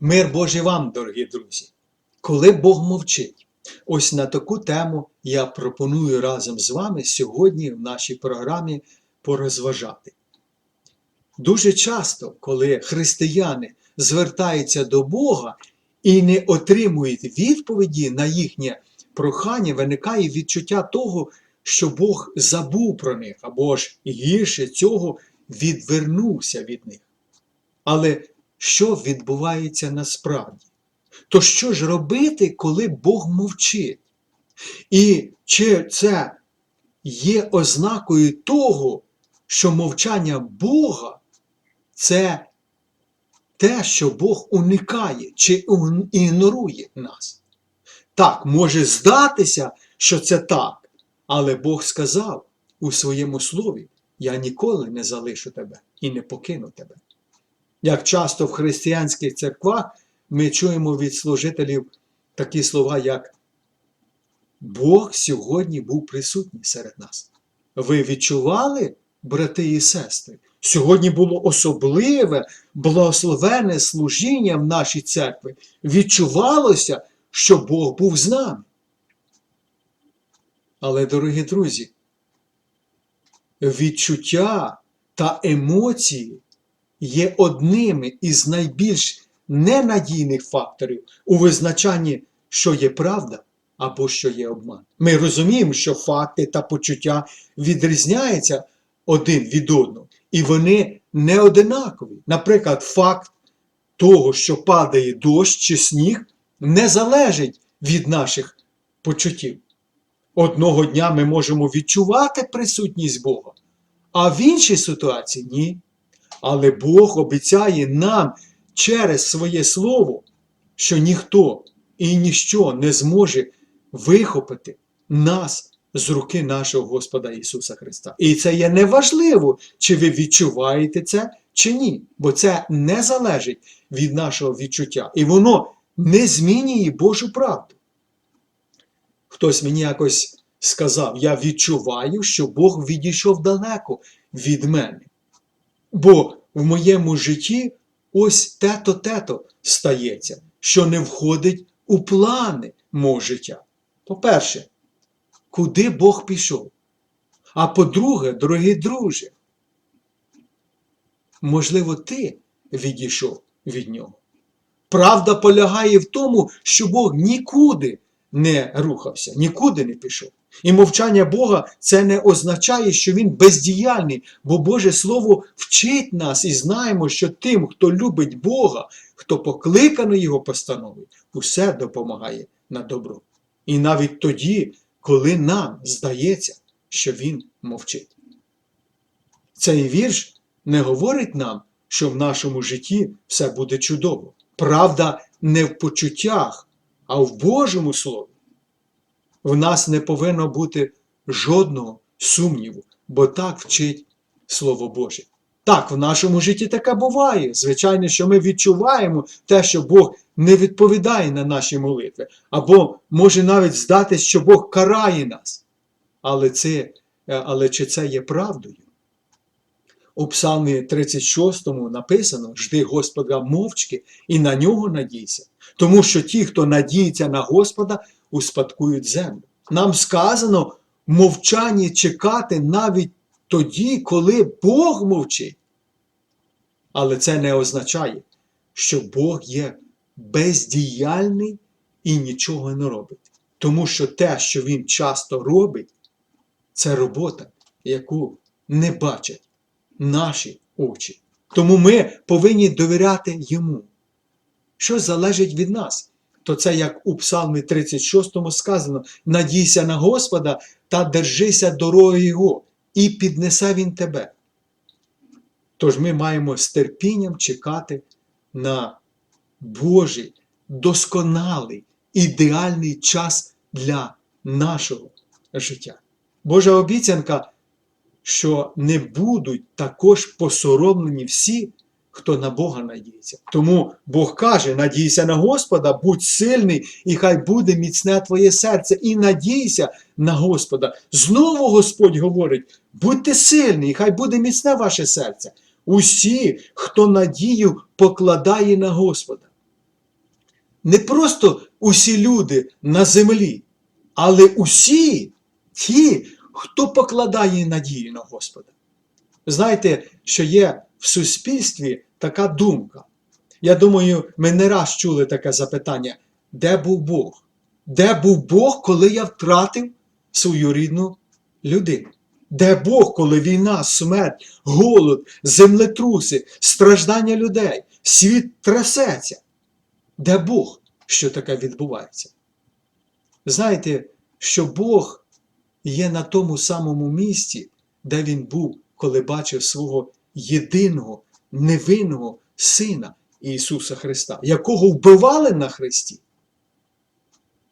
Мир Божий вам, дорогі друзі. Коли Бог мовчить, ось на таку тему я пропоную разом з вами сьогодні в нашій програмі порозважати. Дуже часто, коли християни звертаються до Бога і не отримують відповіді на їхнє прохання, виникає відчуття того, що Бог забув про них, або ж гірше цього відвернувся від них. Але що відбувається насправді? То що ж робити, коли Бог мовчить? І чи це є ознакою того, що мовчання Бога це те, що Бог уникає чи ігнорує нас? Так, може здатися, що це так, але Бог сказав у своєму слові: Я ніколи не залишу тебе і не покину тебе. Як часто в християнських церквах ми чуємо від служителів такі слова, як Бог сьогодні був присутній серед нас. Ви відчували, брати і сестри? Сьогодні було особливе, благословенне служіння в нашій церкві. Відчувалося, що Бог був з нами. Але, дорогі друзі, відчуття та емоції є одними із найбільш ненадійних факторів у визначанні, що є правда або що є обман. Ми розуміємо, що факти та почуття відрізняються один від одного, і вони не одинакові. Наприклад, факт того, що падає дощ чи сніг, не залежить від наших почуттів. Одного дня ми можемо відчувати присутність Бога, а в іншій ситуації ні. Але Бог обіцяє нам через своє Слово, що ніхто і ніщо не зможе вихопити нас з руки нашого Господа Ісуса Христа. І це є неважливо, чи ви відчуваєте це, чи ні, бо це не залежить від нашого відчуття. І воно не змінює Божу правду. Хтось мені якось сказав: я відчуваю, що Бог відійшов далеко від мене. Бо в моєму житті ось те-то, те-то стається, що не входить у плани мого життя. По-перше, куди Бог пішов? А по-друге, дорогі друже, можливо, ти відійшов від нього. Правда полягає в тому, що Бог нікуди не рухався, нікуди не пішов. І мовчання Бога це не означає, що Він бездіяльний, бо Боже Слово вчить нас і знаємо, що тим, хто любить Бога, хто покликаний Його постанови, усе допомагає на добро. І навіть тоді, коли нам здається, що Він мовчить. Цей вірш не говорить нам, що в нашому житті все буде чудово. Правда, не в почуттях, а в Божому Слові в нас не повинно бути жодного сумніву, бо так вчить Слово Боже. Так, в нашому житті таке буває. Звичайно, що ми відчуваємо те, що Бог не відповідає на наші молитви, або може навіть здатись, що Бог карає нас. Але, це, але чи це є правдою? У Псалмі 36 написано: Жди Господа мовчки і на нього надійся, тому що ті, хто надіється на Господа, успадкують землю. Нам сказано мовчанні чекати навіть тоді, коли Бог мовчить. Але це не означає, що Бог є бездіяльний і нічого не робить. Тому що те, що Він часто робить, це робота, яку не бачать наші очі. Тому ми повинні довіряти йому. Що залежить від нас? То це як у Псалмі 36 сказано: надійся на Господа та держися дороги Його, і піднесе Він тебе. Тож ми маємо з терпінням чекати на Божий, досконалий, ідеальний час для нашого життя. Божа обіцянка що не будуть також посоромлені всі, хто на Бога надіється. Тому Бог каже: надійся на Господа, будь сильний, і хай буде міцне твоє серце, і надійся на Господа. Знову Господь говорить: будьте сильні, і хай буде міцне ваше серце. Усі, хто надію покладає на Господа. не просто усі люди на землі, але усі ті, хто покладає надію на Господа. Знаєте, що є в суспільстві така думка. Я думаю, ми не раз чули таке запитання: де був Бог? Де був Бог, коли я втратив свою рідну людину? Де Бог, коли війна, смерть, голод, землетруси, страждання людей, світ трясеться? Де Бог, що таке відбувається? Знаєте, що Бог є на тому самому місці, де Він був, коли бачив свого єдиного невинного Сина Ісуса Христа, якого вбивали на Христі.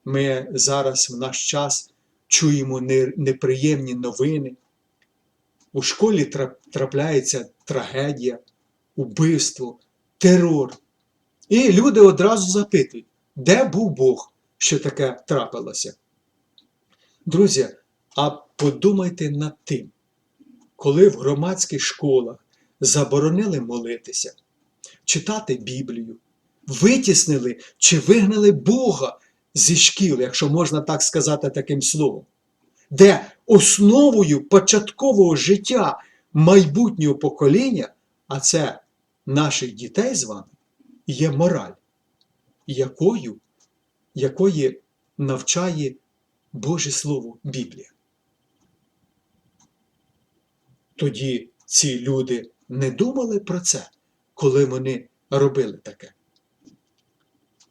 Ми зараз в наш час чуємо неприємні новини. У школі трапляється трагедія, убивство, терор. І люди одразу запитують, де був Бог, що таке трапилося? Друзі, а подумайте над тим, коли в громадських школах заборонили молитися, читати Біблію, витіснили чи вигнали Бога зі шкіл, якщо можна так сказати таким словом, де основою початкового життя майбутнього покоління, а це наших дітей з вами, є мораль, якою, якої навчає Боже Слово Біблія. Тоді ці люди не думали про це, коли вони робили таке.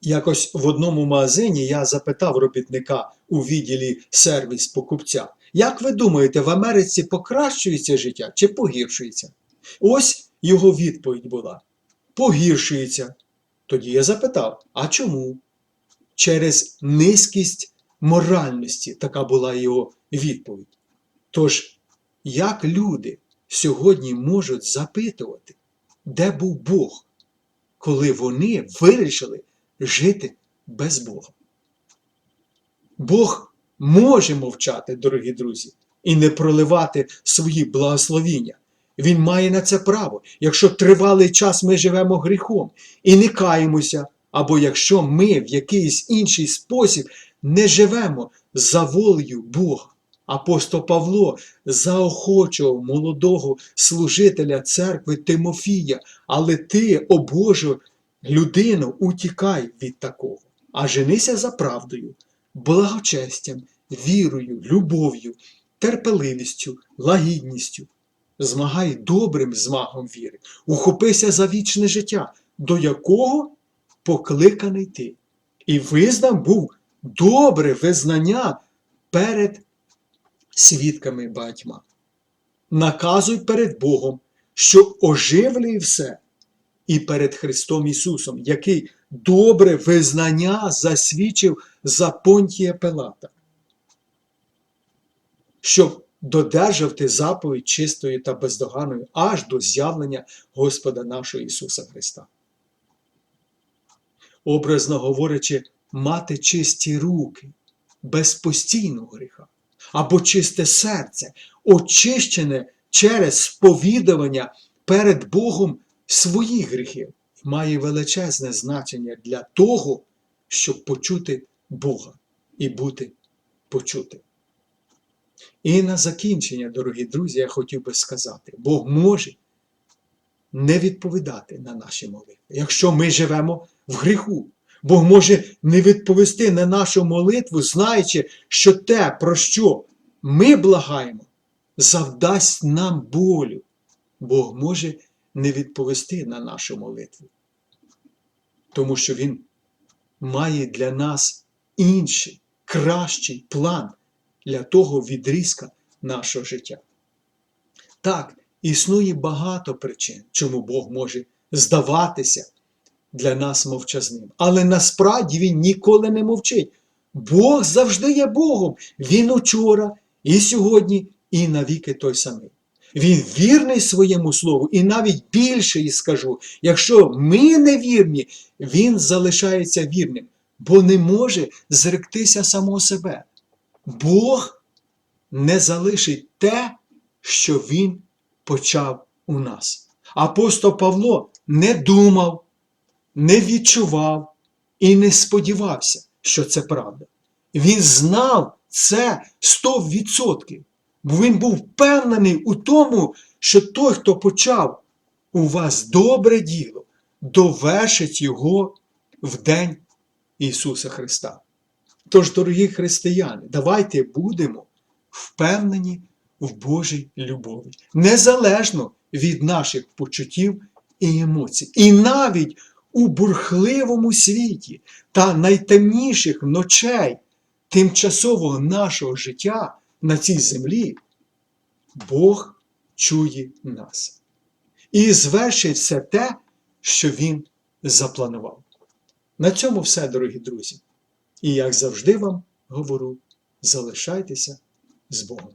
Якось в одному магазині я запитав робітника у відділі сервіс покупця, як ви думаєте, в Америці покращується життя чи погіршується? Ось його відповідь була: погіршується. Тоді я запитав, а чому? Через низькість моральності така була його відповідь. Тож, як люди сьогодні можуть запитувати, де був Бог, коли вони вирішили жити без Бога? Бог може мовчати, дорогі друзі, і не проливати свої благословіння. Він має на це право, якщо тривалий час ми живемо гріхом і не каємося, або якщо ми в якийсь інший спосіб не живемо за волею Бога. Апостол Павло заохочував молодого служителя церкви Тимофія, але ти, о Божу, людину, утікай від такого, а женися за правдою, благочестям, вірою, любов'ю, терпеливістю, лагідністю. Змагай добрим змагом віри, ухопися за вічне життя, до якого покликаний ти. І визнав був добре визнання перед свідками батьма. Наказуй перед Богом, що оживлює все, і перед Христом Ісусом, який добре визнання засвідчив за Понтія Пилата, щоб додержав ти заповідь чистою та бездоганною аж до з'явлення Господа нашого Ісуса Христа. Образно говорячи, мати чисті руки без постійного гріха, або чисте серце, очищене через сповідування перед Богом своїх гріхів, має величезне значення для того, щоб почути Бога і бути почутим. І на закінчення, дорогі друзі, я хотів би сказати, Бог може не відповідати на наші молитви, якщо ми живемо в гріху. Бог може не відповісти на нашу молитву, знаючи, що те, про що ми благаємо, завдасть нам болю. Бог може не відповісти на нашу молитву, тому що Він має для нас інший, кращий план для того відрізка нашого життя. Так, існує багато причин, чому Бог може здаватися для нас мовчазним. Але насправді Він ніколи не мовчить. Бог завжди є Богом. Він учора, і сьогодні, і навіки той самий. Він вірний своєму слову, і навіть більше і скажу, якщо ми не вірні, він залишається вірним, бо не може зректися самого себе. Бог не залишить те, що Він почав у нас. Апостол Павло не думав, не відчував і не сподівався, що це правда. Він знав це 100%, бо він був впевнений у тому, що той, хто почав у вас добре діло, довершить його в день Ісуса Христа. Тож, дорогі християни, давайте будемо впевнені в Божій любові, незалежно від наших почуттів і емоцій. І навіть у бурхливому світі та найтемніших ночей тимчасового нашого життя на цій землі, Бог чує нас і звершить все те, що Він запланував. На цьому все, дорогі друзі. І як завжди вам говорю, залишайтеся з Богом.